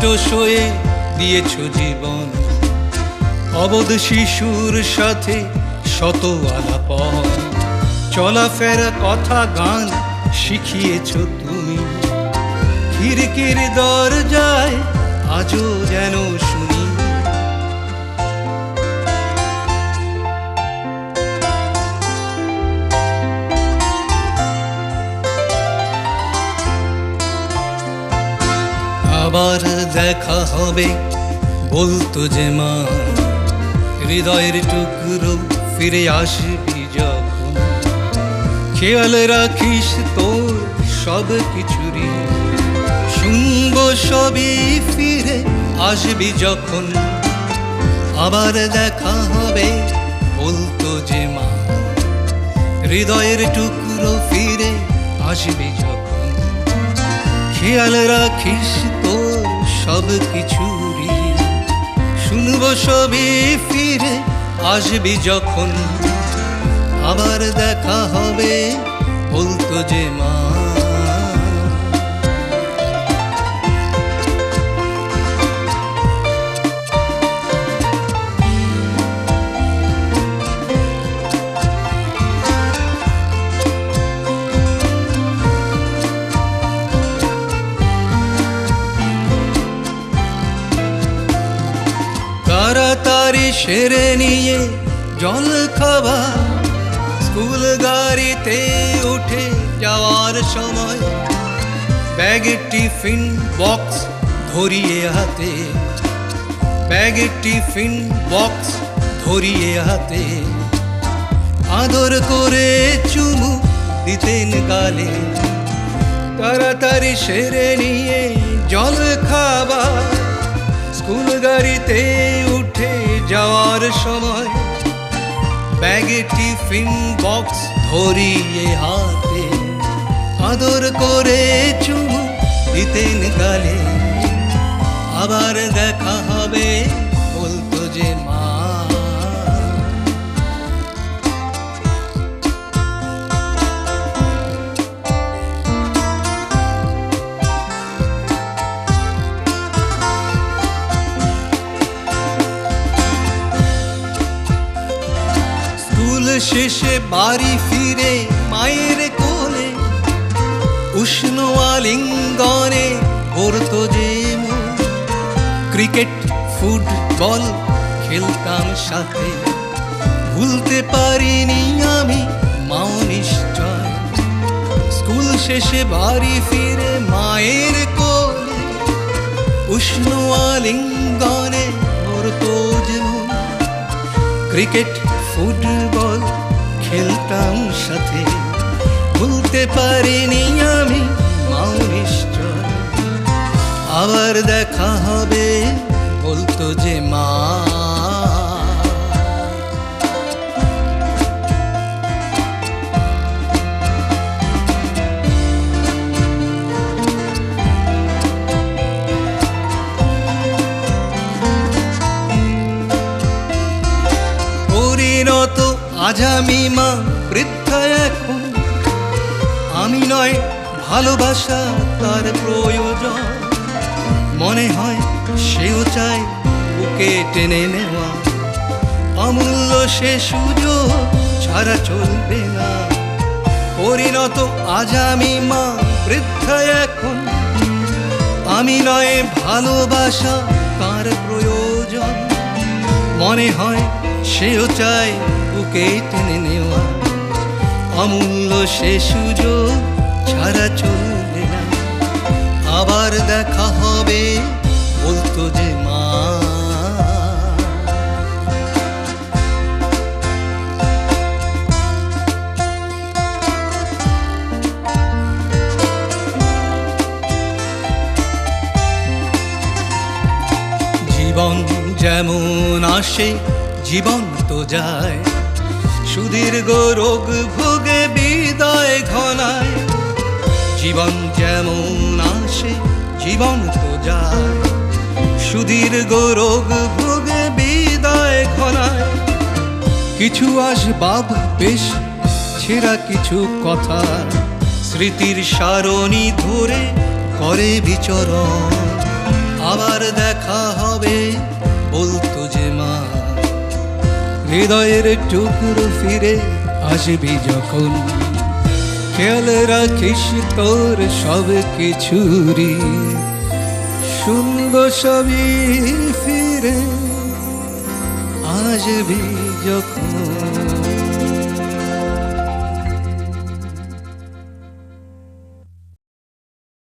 কষ্ট সয়ে দিয়েছ জীবন। অবধ শিশুর সাথে শত আলাপন। চলাফেরা, কথা, গান শিখিয়েছ তুমি। খিরকির দরজায় আজও যেন আবার দেখা হবে। বলতো যে মা, হৃদয়ের টুকরো ফিরে আসবি যখন। খেয়াল রাখিস তোর সব কিছুরই। শুনব সবই ফিরে আসবি যখন। আবার দেখা হবে, বলতো যে মা, হৃদয়ের টুকরো ফিরে আসবি যখন। খেয়াল রাখিস তোর সব কিছুরই শুনব সবে ফিরে আসবি যখন। আবার দেখা হবে বলতো যে মা। সেরে নিয়ে জল খাওয়া। স্কুল গাড়িতে উঠে যাওয়ার সময় ব্যাগে, টিফিন বক্স ধরিয়ে হাতে। ব্যাগে, টিফিন বক্স ধরিয়ে হাতে। আদর করে চুমু দিতেন গালে। তাড়াতাড়ি সেরে নিয়ে জল খাবার স্কুল গাড়িতে সময় ব্যাগে টিফিন বক্স ধরিয়ে হাতে আদর করে শেষে বাড়ি ফিরে মায়ের কোলে, উষ্ণ আলিঙ্গনে পড়তো যে ক্রিকেট, ফুটবল খেলতাম সাথে, ভুলতে পারিনি আমি মাও নিশ্চয় স্কুল শেষে বাড়ি ফিরে মায়ের কোলে, উষ্ণ আলিঙ্গনে পড়তো যে। ক্রিকেট, ফুটবল খেলতাম সাথে। ভুলতে পারিনি আমি মাও আবার দেখা হবে বলতো যে মা আজ আমি মা বৃদ্ধা এখন। আমি নয়, ভালোবাসা তার প্রয়োজন। মনে হয় সেও চায় বুকে টেনে নেওয়া। অমূল্য সে সুযোগ ছাড়া চলবে না। পরিণত আজ আমি মা বৃদ্ধা এখন। আমি নয়, ভালোবাসা তার প্রয়োজন। মনে হয় সেও চায় বুকে টেনে নেওয়া। অমূল্য সে সুযোগ ছাড়া চলবে না। আবার দেখা হবে, বলতো যে মা। জীবন যেমন আসে জীবন তো যায়। সুদীর্ঘ রোগ ভোগে বিদায় ঘনায়। জীবন যেমন আসে জীবন তো যায়। সুদীর্ঘ রোগ ভোগে বিদায় ঘনায়। কিছু আসবাব বেশ, ছেঁড়া কিছু কথা। স্মৃতির সারণী ধরে করে বিচরণ। আবার দেখা হবে, বলতো যে মা। হৃদয়ের টুকুর ফিরে আসবি যখন। খেয়াল রাখিস তোর সব কিছুরি শুনব সবই ফিরে আসবি যখন।